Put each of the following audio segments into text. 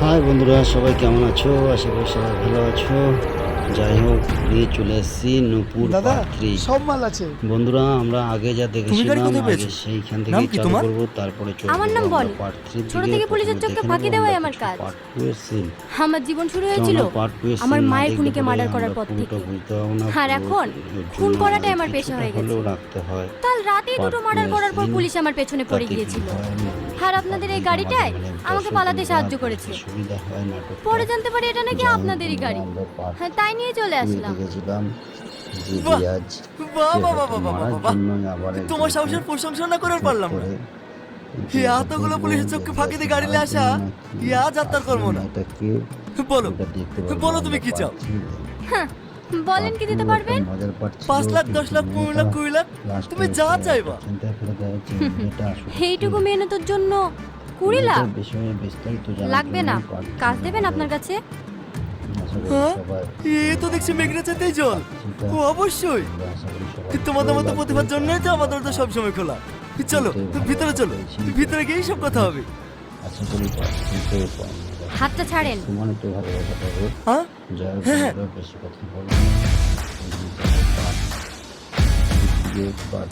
High বন্ধুরা সবাই কেমন আছো? আশা করি সবাই ভালো আছো। যাই হোক নিয়ে চলে এসেছি নূপুর থ্রি সব মাল আছে। বন্ধুরা আমরা আগে যা দেখেছিলাম আগে সেইখান থেকে চালু? করব তারপরে চলে আমার নাম থ্রি ছোট থেকে পুলিশের চোখে ফাঁকি দেওয়াই আমার কাজ। আমার জীবন শুরু হয়েছিল। আমার মায়ের খুনিকে মার্ডার করার পর থেকে। আর এখন খুন করাটাই আমার পেশা হয়ে গেছে। রাখতে হয়। কাল রাতেই দুটো মার্ডার করার পর পুলিশ আমার পেছনে পড়ে গিয়েছিল। হয়, আর আপনাদের এই গাড়িটাই আমাকে পালাতে সাহায্য করেছে। পরে জানতে পারি এটা নাকি আপনাদেরই গাড়ি। হ্যাঁ তাই নিয়ে চলে আসলাম। তোমার সাহসের প্রশংসা না করে পারলাম না। এতগুলো পুলিশের চোখকে ফাঁকি দিয়ে গাড়ি নিয়ে আসা, আর তার কর্ম না। বলো বলো তুমি কি চাও? হ্যাঁ বলেন কি দিতে পারবেন? পাঁচ লাখ দশ লাখ পনেরো লাখ কুড়ি লাখ তুমি যা চাইবা। এইটুকু মেহনতের জন্য কুড়ি লাখ? লাগবে না। কাজ দেবেন আপনার কাছে? হ্যাঁ? এ তো দেখছি মেঘনা চাইতেই জল। ও অবশ্যই। তোমাদের মতো প্রতিভার জন্যই তো আমাদের তো সবসময় খোলা। চলো ভিতরে চলো। ভিতরে গিয়েই সব কথা হবে। পাই হাতটা ছাড়েন তোমার একটু হ্যাঁ হ্যাঁ, হ্যাঁ। বেশি কথা না। যে part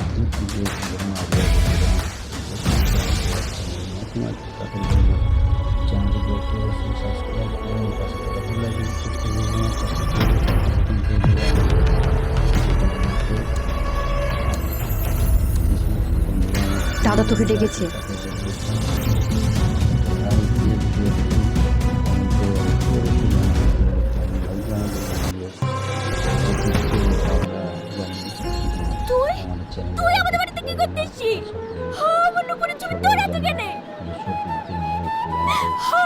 আমাদের বাড়িতে কি করতে আমার নুপুরের ছবি হাতে কেনে?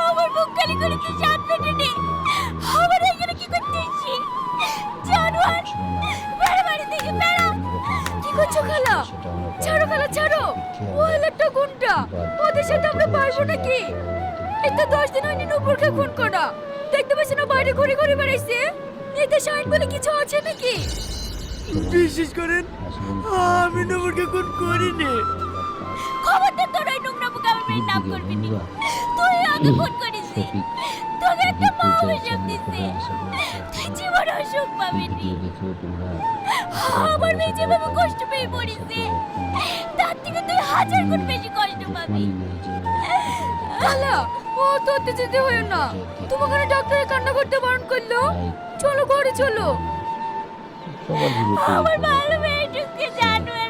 আমার মুখ কালি করে তুই জান পেটে নে। আমার এখানে কি করতে এসেছিস? জানোয়ার, বেড়া বাড়ি থেকে বেড়া। কি করছ খালা? ছাড়ো খালা, ছাড়ো। ও একটা গুন্ডা। ওদের সাথে আমরা পারব নাকি? তো দশ দিন হয়নি নুপুরকে খুন করা। দেখতে পাচ্ছি না বাইরে ঘুরে ঘুরে বেড়াইছে এতে সাইন বলে কিছু আছে নাকি বিশ্বাস করেন আমি নবরকে খুন করিনি খবরদার তোর ওই নোংরা মুখে আমার মেয়ের নাম করবি নি। তুই আগে ফোন করিস তোকে একটা মা অভিশাপ দিছে। তুই জীবন অসুখ পাবি নি। আমার মেয়ে যেভাবে কষ্ট পেয়ে পড়েছে তার থেকে তুই হাজার গুণ বেশি কষ্ট পাবি। হ্যালো ও তো যেতে হয় না। তোমাকে ডাক্তারের কান্না করতে বারণ করল? চলো ঘরে চলো। আমার ভালো মেয়েটুকে জানোয়াররা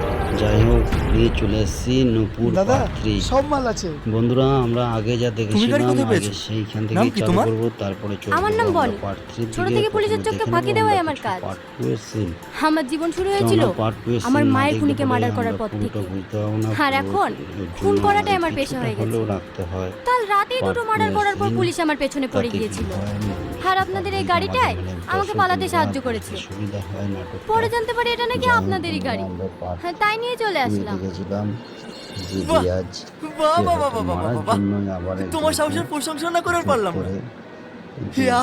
যাই হোক নিয়ে চলে এসেছি নূপুর দাদা সব মাল আছে। বন্ধুরা আমরা আগে যা দেখেছিলাম আগে সেইখান থেকে চালু করব তারপরে চলে আমার নাম বনি। ছোট থেকে পুলিশের চোখে ফাঁকি দেওয়াই আমার কাজ। পার্ট টু এর সিন আমার জীবন শুরু হয়েছিল আমার মায়ের খুনিকে মার্ডার করার পর থেকে। আর এখন খুন করাটাই আমার পেশা হয়ে গেছে। রাখতে হয়। কাল রাতেই দুটো মার্ডার করার পর পুলিশ আমার পেছনে পড়ে গিয়েছিল। আর আপনাদের এই গাড়িটাই আমাকে পালাতে সাহায্য করেছে। পরে জানতে পারি এটা নাকি আপনাদেরই গাড়ি। হ্যাঁ তাই নিয়ে চলে আসলাম। তোমার সাহসের প্রশংসা না করে পারলাম না।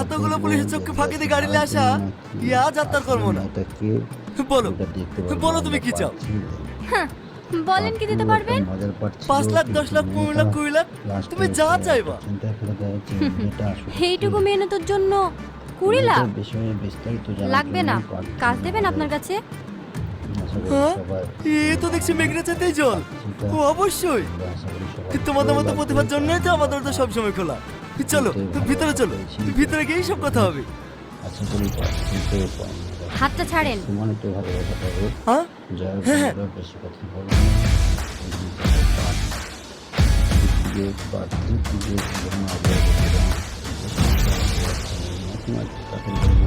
এতগুলো পুলিশের চোখকে ফাঁকি দিয়ে গাড়ি নিয়ে আসা, আজ আর তার কর্ম না। বলো বলো তুমি কি চাও? হ্যাঁ বলেন কি দিতে পারবেন? পাঁচ লাখ দশ লাখ পনেরো লাখ কুড়ি লাখ তুমি যা চাইবা। এইটুকু মেহনতের জন্য কুড়ি লাখ? লাগবে না। কাজ দেবেন আপনার কাছে? হ্যাঁ? এ তো দেখছি মেঘনা চাইতেই জল। ও অবশ্যই। তোমাদের মতো প্রতিভার জন্যই তো আমাদের তো সবসময় খোলা। চলো ভিতরে চলো। ভিতরে গিয়েই সব কথা হবে। পাই হাতটা ছাড়েন। তোমার একটু পাবো হ্যাঁ? হ্যাঁ, হ্যাঁ। বেশি কথা বলছিলাম, তোমার তাকে বলব,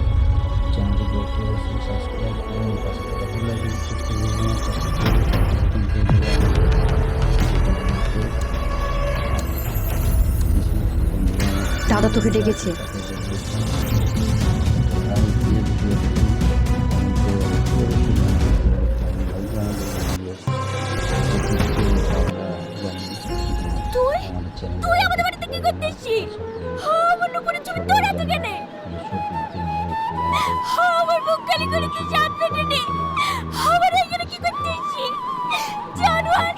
আমার মুখ কালি করে তুই জান পেটে নে আমার এখানে কি করতে এসেছিস জানোয়ার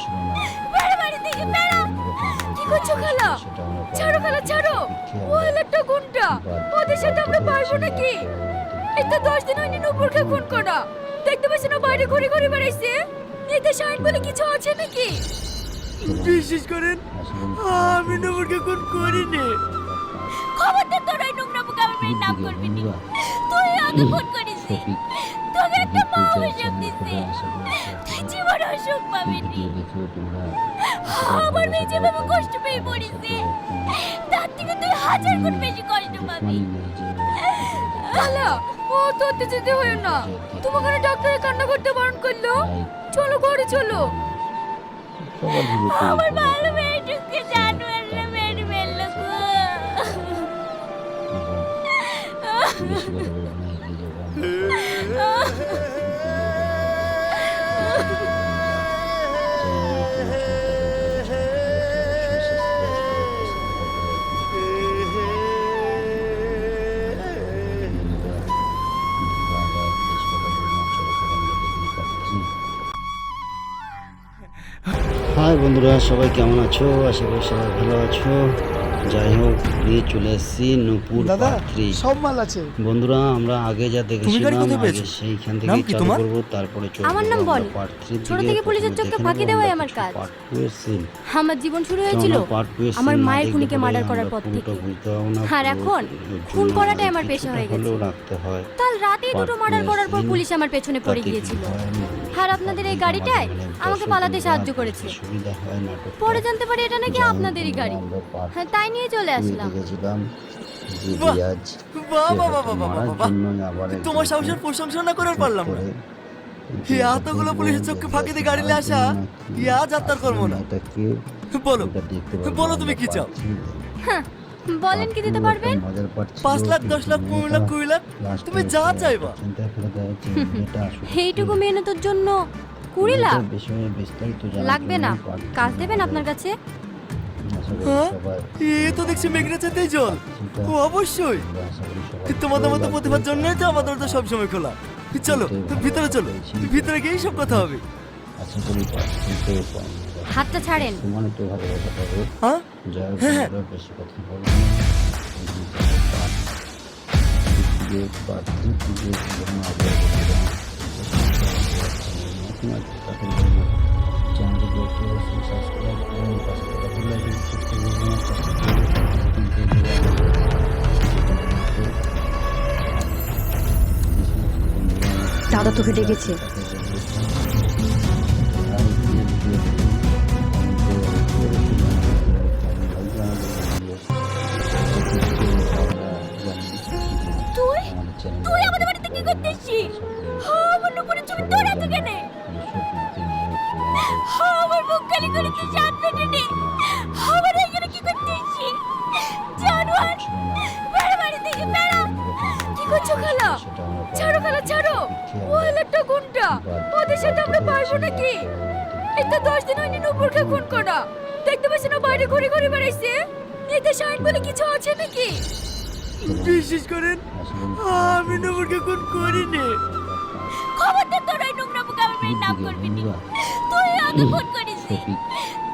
বেড়া বাড়ি থেকে বেড়া। কি করছ খালা? ছাড়ো খালা ছাড়ো। ও একটা গুন্ডা। ওদের সাথে আমরা পারব নাকি? তো দশ দিন হয়নি নুপুরকে খুন করা। দেখতে পাচ্ছি না বাইরে ঘুরে ঘুরে বেড়াইছে। এতে সাইন বলে কিছু আছে নাকি? বিশ্বাস করেন আমি নবরকে কোন করিনি। আগে ফোন করিস তোকে একটা মা অভিযোগ দিছে তুই জীবন অসুখ পাবি নি। আমার মেয়ে যেভাবে কষ্ট পেয়ে পড়িছে তার থেকে তুই হাজার গুণ বেশি কষ্ট পাবি। খালা ও তো যেতে হয় না। তোমাকে ডাক্তারের কান্না করতে বারণ করল? চলো ঘরে চলো। আমার ভালো মেয়েটুকে জানুয়ারে মেরে গো। হাই বন্ধুরা সবাই কেমন আছো? আশা করি সবাই ভালো আছো। যাই হোক নিয়ে চলে এসেছি নূপুর দাদা সব মাল আছে। বন্ধুরা আমরা আগে যা দেখেছিলাম আগে সেইখান থেকে চালু করব তারপরে চলে আমার নাম বনি। ছোট থেকে পুলিশের চোখে ফাঁকি দেওয়াই আমার কাজ। আমার জীবন শুরু হয়েছিল আমার মায়ের খুনিকে মার্ডার করার পর থেকে। আর এখন খুন করাটাই আমার পেশা হয়ে গেছে। হয়। কাল রাতেই দুটো মার্ডার করার পর পুলিশ আমার পেছনে পড়ে গিয়েছিল। হয় আর আপনাদের এই গাড়িটাই আমাকে পালাতে সাহায্য করেছে। পরে জানতে পারি এটা নাকি আপনাদেরই গাড়ি। হ্যাঁ তাই নিয়ে চলে আসলাম। তোমার সাহসের প্রশংসা না করার পারলাম না। এতগুলো পুলিশের চোখকে ফাঁকি দিয়ে গাড়ি নিয়ে আসা ই আজ আর তার কর্ম না। বলো বলো তুমি কি চাও? হ্যাঁ বলেন কি দিতে পারবেন? পাঁচ লাখ দশ লাখ পনেরো লাখ কুড়ি লাখ তুমি যা চাইবা। এইটুকু মেহনতের জন্য কুড়ি লাখ? লাগবে না। কাজ দেবেন আপনার কাছে? হ্যাঁ? এ তো দেখছি মেঘনা চাইতেই জল। ও অবশ্যই। তোমাদের মতো প্রতিভার লাগবে। জন্য তো আমাদের তো সবসময় খোলা। চলো ভিতরে চলো ভিতরে গিয়েই সব কথা হবে। আশা হাতটা ছাড়েন একটু হ্যাঁ হ্যাঁ, হ্যাঁ। বেশি কথা না। এই যে তুই ফোন করিস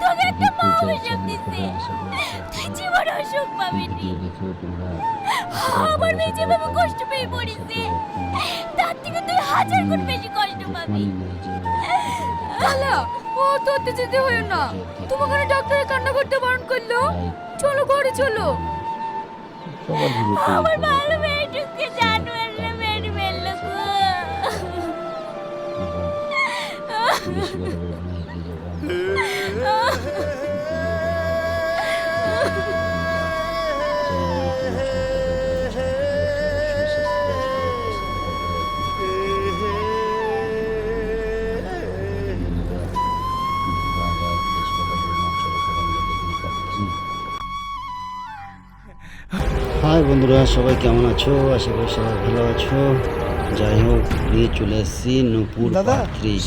তোকে একটা মা অভিযোগ দিছে তুই জীবন অসুখ পাবি আমার মেয়ে যেভাবে কষ্ট পেয়ে পড়িছে। তার থেকে তুই হাজার গুণ বেশি কষ্ট পাবি। খালা ও তো যেতে হয় না। তোমাকে ডাক্তারের কান্না করতে বারণ করল? চলো ঘরে চলো। আমার ভালো মেয়েটুকে জানুয়ারে হাই বন্ধুরা সবাই কেমন আছো আশা করি সবাই ভালো আছো যাই হোক নিয়ে চলে এসেছি নূপুর দাদা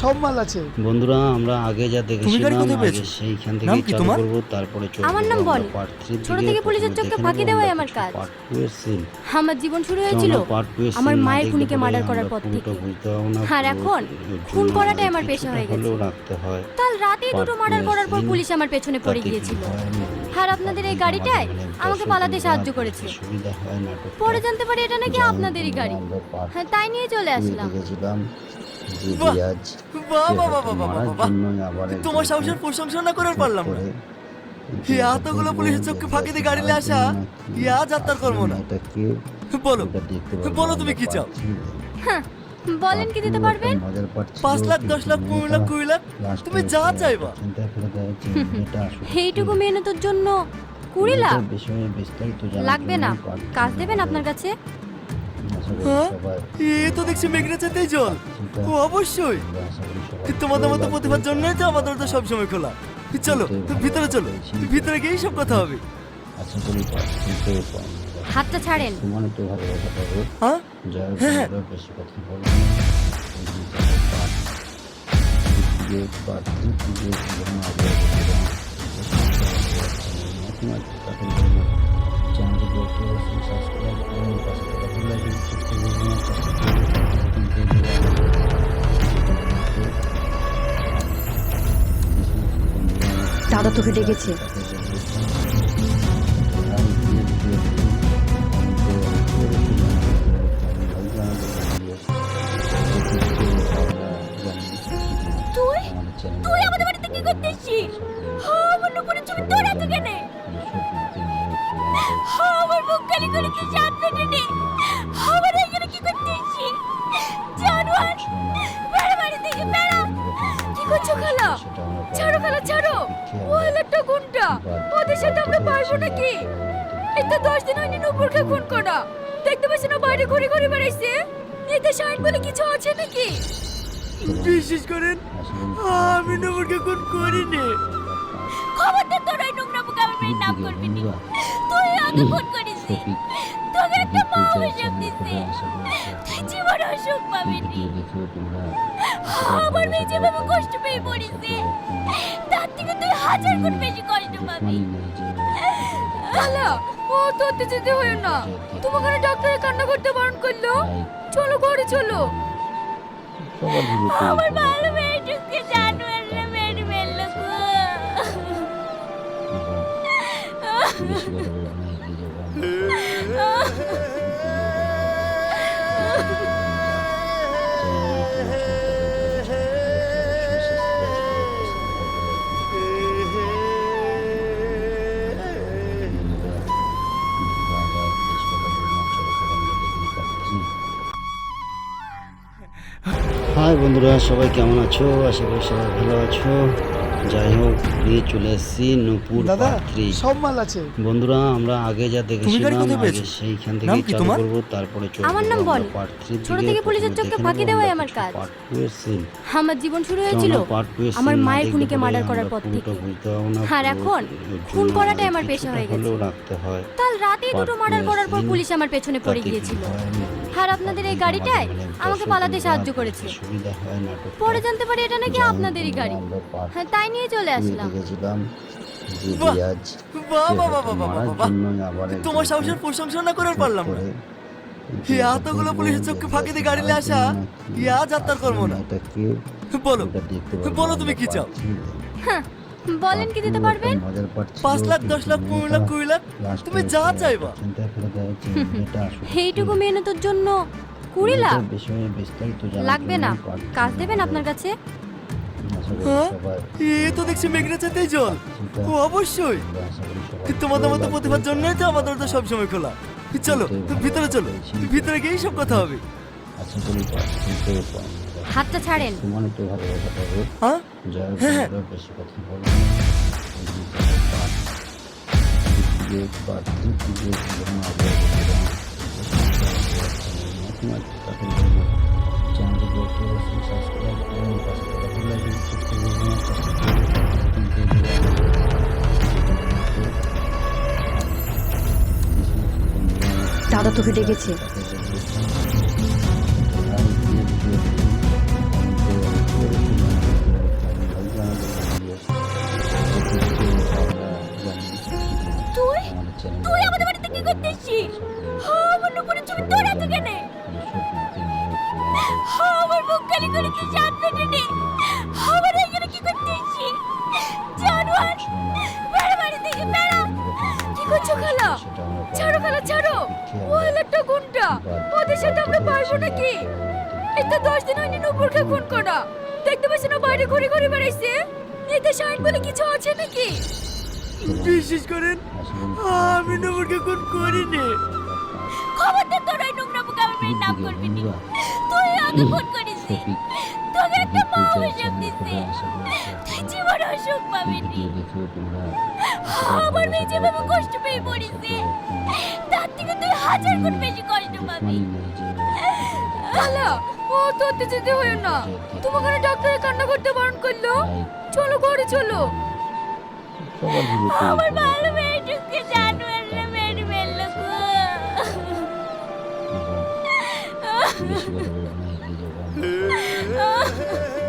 সব মাল আছে। বন্ধুরা আমরা আগে যা দেখেছিলাম আগে সেইখান থেকে চালু করব তারপরে চলে আমার নাম বনি। ছোট থেকে পুলিশের চোখে ফাঁকি দেওয়াই আমার কাজ। পার্ট টু এর সিন আমার জীবন শুরু হয়েছিল আমার মায়ের খুনিকে মার্ডার করার পর থেকে আর এখন খুন করাটাই আমার পেশা হয়ে গেছে। রাখতে হয়। কাল রাতেই দুটো মার্ডার করার পর পুলিশ আমার পেছনে পড়ে গিয়েছিল। আর আপনাদের এই গাড়িটাই আমাকে পালাতে সাহায্য করেছে। পরে জানতে পারি এটা নাকি আপনাদেরই গাড়ি। হ্যাঁ তাই নিয়ে চলে আসলাম। তোমার সাহসের প্রশংসা না করে পারলাম না। এতগুলো পুলিশের চোখকে ফাঁকি দিয়ে গাড়ি নিয়ে আসা ই আজ আর তার কর্ম না। বলো বলো তুমি কি চাও? হ্যাঁ বলেন কি দিতে পারবেন? পাঁচ লাখ দশ লাখ পনেরো লাখ কুড়ি লাখ তুমি যা চাইবা। এইটুকু মেহনতের জন্য কুড়ি লাখ? লাগবে না। কাজ দেবেন আপনার কাছে? হ্যাঁ? এ তো দেখছি মেঘনা চাইতেই জল। ও অবশ্যই। তোমাদের মতো প্রতিভার। জন্যই তো আমাদের তো সবসময় খোলা। চলো ভিতরে চলো ভিতরে গিয়েই সব কথা হবে। পারছি হাতটা ছাড়েন। একটু হ্যাঁ? হ্যাঁ, হ্যাঁ। বেশি কথা না। এই যে নুপুরকে খুন দেখতে পাচ্ছি না বাইরে ঘুরে ঘুরে বেড়াইছে এতে বলে কিছু আছে নাকি বিশ্বাস করেন, আমি নবরকে কোন করিনি। খবরদার তোর নোংরা মুখে আমার নাম করবি তুই আগে ফোন করিস। তোকে একটা মা অভিশাপ দিছে তুই জীবন অসুখ পাবি আমার মেয়ে যেভাবে কষ্ট পেয়ে পড়েছে। তার থেকে তুই হাজার গুণ বেশি কষ্ট পাবি। খালা ও তো যেতে হয় না। তোমাকে ডাক্তারের কান্না করতে বারণ করল? চলো ঘরে চলো। আমার ভালো মেয়েটুকে জানোয়াররা মেরে ফেলল বন্ধুরা সবাই কেমন আছো? আশা করি সবাই ভালো আছো। যাই হোক নিয়ে চলে এসেছি নূপুর দাদা সব মাল আছে। বন্ধুরা আমরা আগে যা দেখেছিলাম আগে সেইখান থেকে চালু করব তারপরে চলে আমার নাম বনি। ছোট থেকে পুলিশের চোখে ফাঁকি দেওয়াই আমার কাজ। পার্ট টু এর সিন আমার জীবন শুরু হয়েছিল আমার মায়ের খুনিকে মার্ডার করার পর থেকে। আর এখন খুন করাটাই আমার পেশা হয়ে গেছে। রাখতে হয়। কাল রাতেই দুটো মার্ডার করার পর পুলিশ আমার পেছনে পড়ে গিয়েছিল। আর আপনাদের এই গাড়িটাই আমাকে পালাতে সাহায্য করেছে। পরে জানতে পারি এটা নাকি আপনাদেরই গাড়ি। হ্যাঁ তাই নিয়ে চলে আসলাম। তোমার সাহসের প্রশংসা না করে পারলাম না। এতগুলো পুলিশের চোখকে ফাঁকি দিয়ে গাড়ি নিয়ে আসা ই আজ আর তার কর্ম না। বলো বলো তুমি কি চাও? হ্যাঁ বলেন কি দিতে পারবেন? পাঁচ লাখ দশ লাখ পনেরো লাখ কুড়ি লাখ তুমি যা চাইবা। এইটুকু মেহনতের জন্য কুড়ি লাখ? লাগবে না। কাজ দেবেন আপনার কাছে? হ্যাঁ? এ তো দেখছি মেঘনা চাইতেই জল। ও অবশ্যই। তোমাদের মতো প্রতিভার। জন্যই তো আমাদের তো সবসময় খোলা। চলো ভিতরে চলো। ভিতরে গিয়েই সব কথা হবে। পারছি হাতটা ছাড়েন। একটু হ্যাঁ? হ্যাঁ, হ্যাঁ। বেশি কথা বলব না। এই যে ঘুরে ঘুরে বেড়াইছে? এতে শাইন বলে কিছু আছে নাকি? বিশ্বাস করেন আমি নবরকে কোন করিনি। খবরদার তোর ওই নোংরা মুখে আমার মেয়ের নাম করবি না। তুই আগে ফোন করিস তোকে একটা মা অভিশাপ দিছে তুই জীবন অসুখ পাবি নি। আমার মেয়ে যেভাবে কষ্ট পেয়ে পড়েছে তার থেকে তুই হাজার গুণ বেশি কষ্ট পাবি। খালা ও তো যেতে হয় না। তোমাকে না ডাক্তারের কান্না করতে বারণ করল? চলো ঘরে চলো। আমার ভালো মেয়েটুকে জানোয়াররা মেরে ফেলল গো।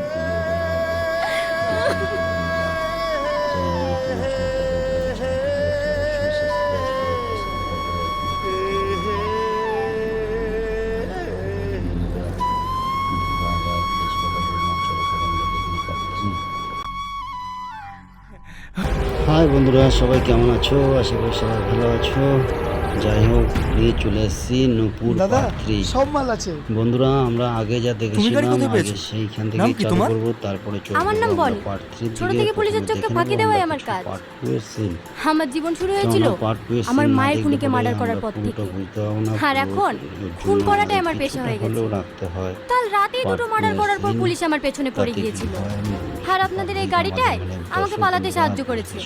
হাই বন্ধুরা সবাই কেমন আছো? আশা করি সবাই ভালো আছো। যাই হোক নিয়ে চলে এসেছি নূপুর দাদা সব মাল আছে। বন্ধুরা আমরা আগে যা দেখেছিলাম আগে সেইখান থেকে চালু করব তারপরে চলে আমার নাম বনি। ছোট থেকে পুলিশের চোখে ফাঁকি দেওয়াই আমার কাজ। আমার জীবন শুরু হয়েছিল আমার মায়ের খুনিকে মার্ডার করার পর থেকে। আর এখন খুন করাটাই আমার পেশা হয়ে গেছে। হয়। কাল রাতেই দুটো মার্ডার করার পর পুলিশ আমার পেছনে পড়ে গিয়েছিল। আর আপনাদের এই গাড়িটাই আমাকে পালাতে সাহায্য করেছে।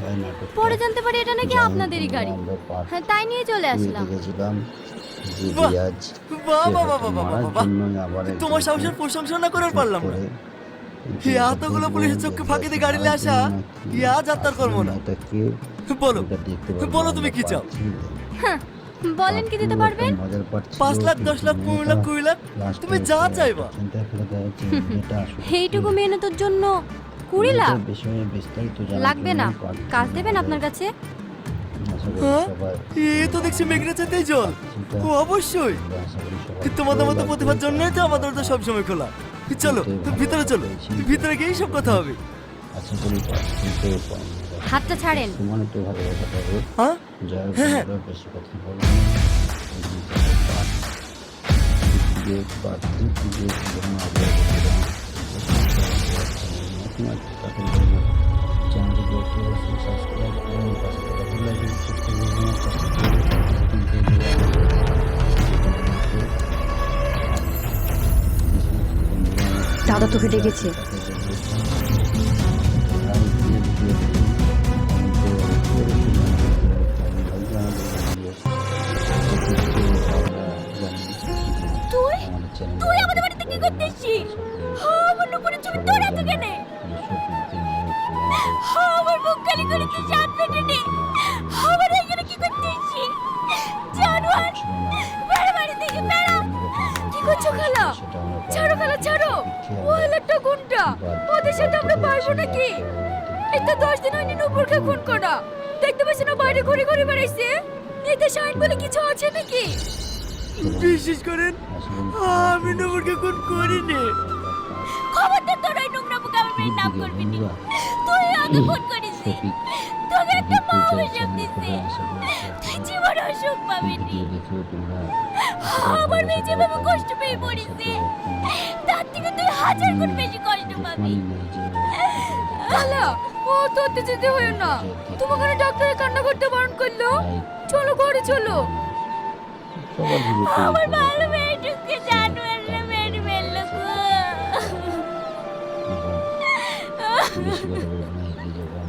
হয় পরে জানতে পারি এটা নাকি আপনাদেরই গাড়ি। হ্যাঁ তাই নিয়ে চলে আসলাম। তোমার সাহসের প্রশংসা না করার পারলাম না। এতগুলো পুলিশের চোখকে ফাঁকি দিয়ে গাড়ি নিয়ে আসা আজ আর তার কর্ম না। বলো বলো তুমি কি চাও? বলেন কি দিতে পারবেন? পাঁচ লাখ দশ লাখ পনেরো লাখ কুড়ি লাখ তুমি যা চাইবা। এইটুকু মেহনতের জন্য কুড়ি লাখ? লাগবে না। কাজ দেবেন আপনার কাছে? হ্যাঁ? এ তো দেখছি মেঘনা চাইতেই জল। ও অবশ্যই। তোমাদের মতো প্রতিভার জন্যই তো আমাদের তো সবসময় খোলা। চলো ভিতরে চলো। ভিতরে গিয়েই সব কথা হবে। হাতটা ছাড়েন। হ্যাঁ? হ্যাঁ, হ্যাঁ। আমরা বেশি কথা বলব চ্যানেলটিকে একটু অবশ্যই সাবস্ক্রাইব করুন পাশে থাকা বেল আইকন দাদা তোকে ডেকেছে মুখে আমার মেয়ের নাম করবি না তুই ফোন করিস তোকে একটা মা অভিশাপ দিছে। তুই জীবন অসুখ পাবি আমার মেয়ে যেভাবে কষ্ট পেয়ে পড়েছে। তার থেকে তুই হাজার গুণ বেশি কষ্ট পাবি। খালা ও তো যেতে হয় না। তোমাকে না ডাক্তারের কান্না করতে বারণ করল? চলো ঘরে চলো। আমার ভালো জানোয়াররা মেরে বেশি কথা বলব না, এই জায়গায়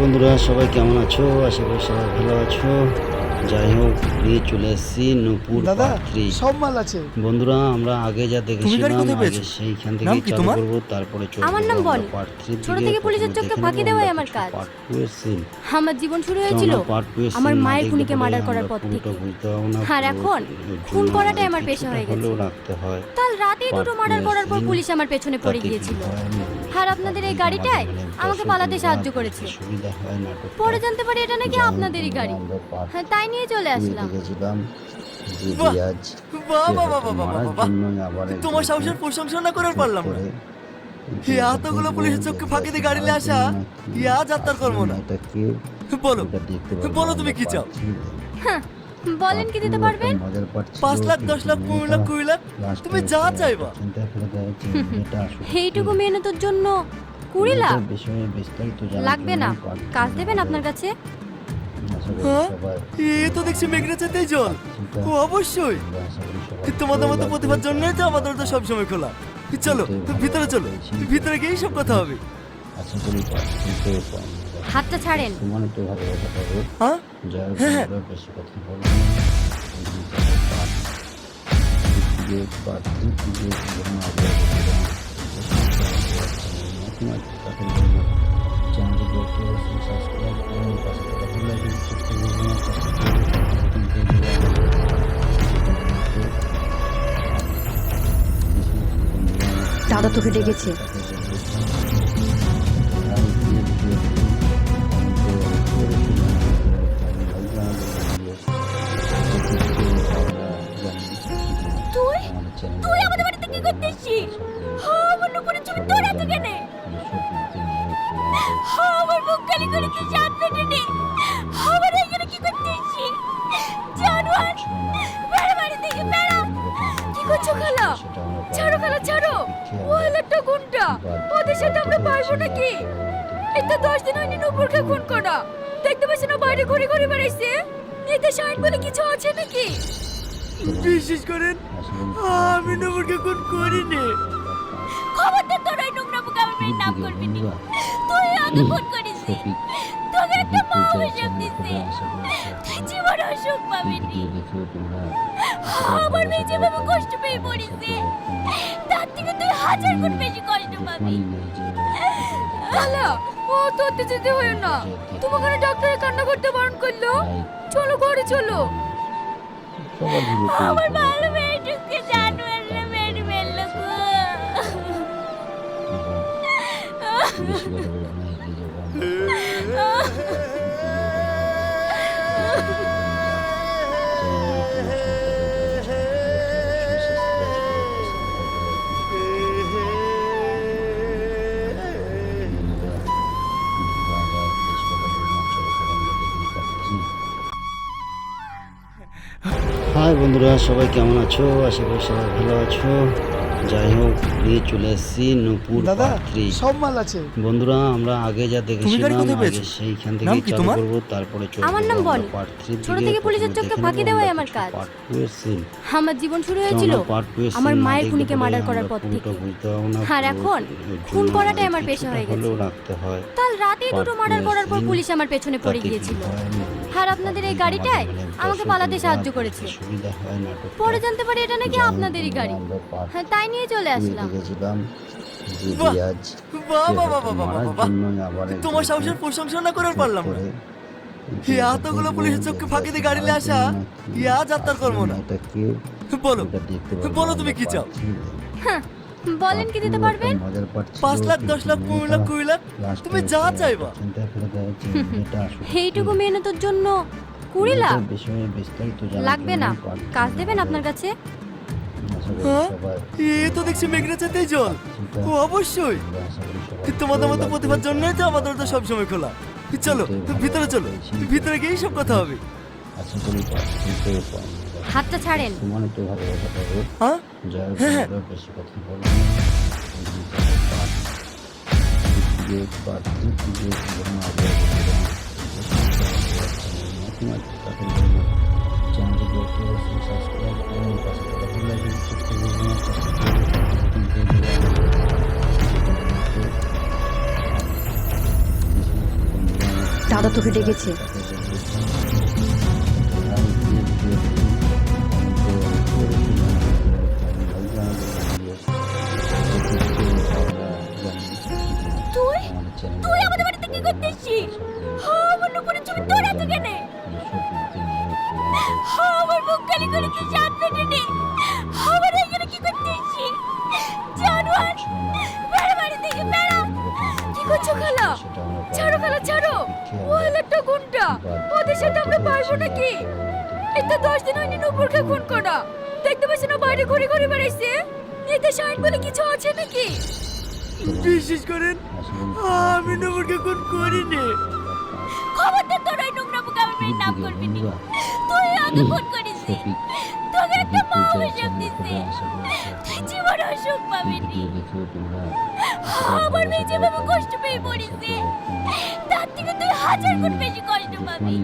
বন্ধুরা সবাই কেমন আছো আশা করি সবাই ভালো আছো যাই হোক নিয়ে চলে এসেছি নূপুর দাদা সব মাল আছে। বন্ধুরা আমরা আগে যা দেখেছিলাম আগে সেইখান থেকে চালু করব তারপরে চলে আমার নাম থ্রি ছোট থেকে পুলিশের চোখকে ফাঁকি দেওয়াই আমার কাজ। পার্ট টু এর সিন আমার জীবন শুরু হয়েছিল। আমার মায়ের খুনিকে মার্ডার করার পর থেকে। আর এখন খুন করাটাই আমার পেশা হয়ে গেছে। হয়। কাল রাতেই দুটো মার্ডার করার পর পুলিশ আমার পেছনে পড়ে গিয়েছিল। আর আপনাদের এই গাড়িটাই আমাকে পালাতে সাহায্য করেছে। হয় পরে জানতে পারি এটা নাকি আপনাদেরই গাড়ি। হ্যাঁ তাই নিয়ে চলে আসলাম। তোমার সাহসের প্রশংসা না করে পারলাম না। এতগুলো পুলিশের চোখকে ফাঁকি দিয়ে গাড়ি নিয়ে আসা আজ আর তার কর্ম না বলো বলো তুমি কি চাও? হ্যাঁ বলেন কি দিতে পারবেন? পাঁচ লাখ দশ লাখ পনেরো লাখ কুড়ি লাখ তুমি যা চাইবা। এইটুকু মেহনতের জন্য কুড়ি লাখ? লাগবে না। কাজ দেবেন আপনার কাছে? হ্যাঁ? এ তো দেখছি মেঘনা চাইতেই জল। ও অবশ্যই। তোমাদের মতো প্রতিভার। জন্যই তো আমাদের তো সবসময় খোলা। চলো ভিতরে চলো ভিতরে গিয়েই সব কথা হবে। পার্থিতে হাতটা ছাড়েন একটু হ্যাঁ হ্যাঁ, হ্যাঁ। বেশি কথা বলব না। এই যে দশ দিন হয়নি নুপুরকে খুন করা। দেখতে পাচ্ছি না বাইরে ঘুরে ঘুরে বেড়াইছে। এতে শাইন বলে কিছু আছে নাকি? বিশ্বাস করেন আমি নবরকে কোন করিনি। খবরদার তোর ওই নোংরা মুখে আমার মেয়ের নাম করবি না। তুই আগে ফোন করিস তোকে একটা মা অভিশাপ দিচ্ছে তুই জীবন অসুখ পাবি নি। আমার মেয়ে যেভাবে কষ্ট পেয়ে পড়েছে তার থেকে তুই হাজার গুণ বেশি কষ্ট পাবি। খালা ও তো অত্যাচারিত হয়েও না। তোমাকে ডাক্তারের কান্না করতে বারণ করল? চলো, ঘরে চলো। আমার ভালো মেয়েটুকে জানোয়াররা মেরে বন্ধুরা সবাই কেমন আছো? আশা করি সবাই ভালো আছো। যাই হোক নিয়ে চলে এসেছি নূপুর দাদা সব মাল আছে। বন্ধুরা আমরা আগে যা দেখেছিলাম আগে সেইখান থেকে চালু করব তারপরে চলে আমার নাম থ্রি ছোট থেকে পুলিশের চোখকে ফাঁকি দেওয়াই আমার কাজ। আমার জীবন শুরু হয়েছিল আমার মায়ের খুনিকে মার্ডার করার পর থেকে। আর এখন খুন করাটাই আমার পেশা হয়ে গেছে। রাখতে হয়। কাল রাতেই দুটো মার্ডার করার পর পুলিশ আমার পেছনে পড়ে গিয়েছিল। হয়, আর আপনাদের এই গাড়িটাই আমাকে পালাতে সাহায্য করেছে। পরে জানতে পারি এটা নাকি আপনাদেরই গাড়ি। হ্যাঁ তাই নিয়ে চলে আসলাম। তোমার সাহসের প্রশংসা না করে পারলাম না। এতগুলো পুলিশের চোখকে ফাঁকি দিয়ে গাড়ি নিয়ে আসা ই আজ আর তার কর্ম না। বলো বলো তুমি কি চাও? হ্যাঁ বলেন কি দিতে পারবেন? পাঁচ লাখ দশ লাখ পনেরো লাখ কুড়ি লাখ তুমি যা চাইবা। এইটুকু মেহনতের জন্য কুড়ি লাখ? লাগবে না। কাজ দেবেন আপনার কাছে? হ্যাঁ? এ তো দেখছি মেঘনা চাইতেই জল। ও অবশ্যই। তোমাদের মতো। প্রতিভার জন্যই তো আমাদের তো সবসময় খোলা। চলো ভিতরে চলো ভিতরে গিয়েই সব কথা হবে। পার্থিতে হাতটা ছাড়েন। একটু হ্যাঁ? হ্যাঁ, হ্যাঁ। বেশি কথা দেখতে অবশ্যই সাবস্ক্রাইব আমার করে তুই জান পেটে নে। আমার এখানে কি করতে এসেছিস জানোয়ার বেড়া বাড়ি থেকে বেড়া। কি করছ খালা? ছাড়ো খালা ছাড়ো। ও একটা গুন্ডা। ওদের সাথে আমরা পারব নাকি? এটা দশ দিন হয়নি নুপুরকে খুন করা। দেখতে পাচ্ছি না বাইরে ঘুরে ঘুরে বেড়াইছে। এতে শাইন বলে কিছু আছে নাকি? বিশ্বাস করেন আমি নবরকে কোন করিনি। খবরদার তোর ওই নোংরা মুখে আমার নাম করবি তুই আগে ফোন তোকে একটা মা অভিশাপ দিচ্ছে। তুই জীবন অসুখ পাবি নি। আমার মেয়ে যেভাবে কষ্ট পেয়ে পড়েছে তার থেকে তুই হাজার গুণ বেশি কষ্ট পাবি।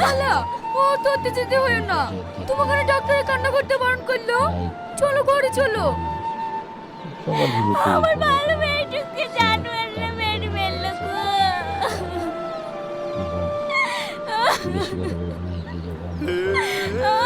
খালা ও তো অত্যাচারিত হয়েও না। তোমাকে না ডাক্তারের কান্না করতে বারণ করল? চলো ঘরে চলো। আমার ভালো মেয়েটুকে মেরে ফেলল গো।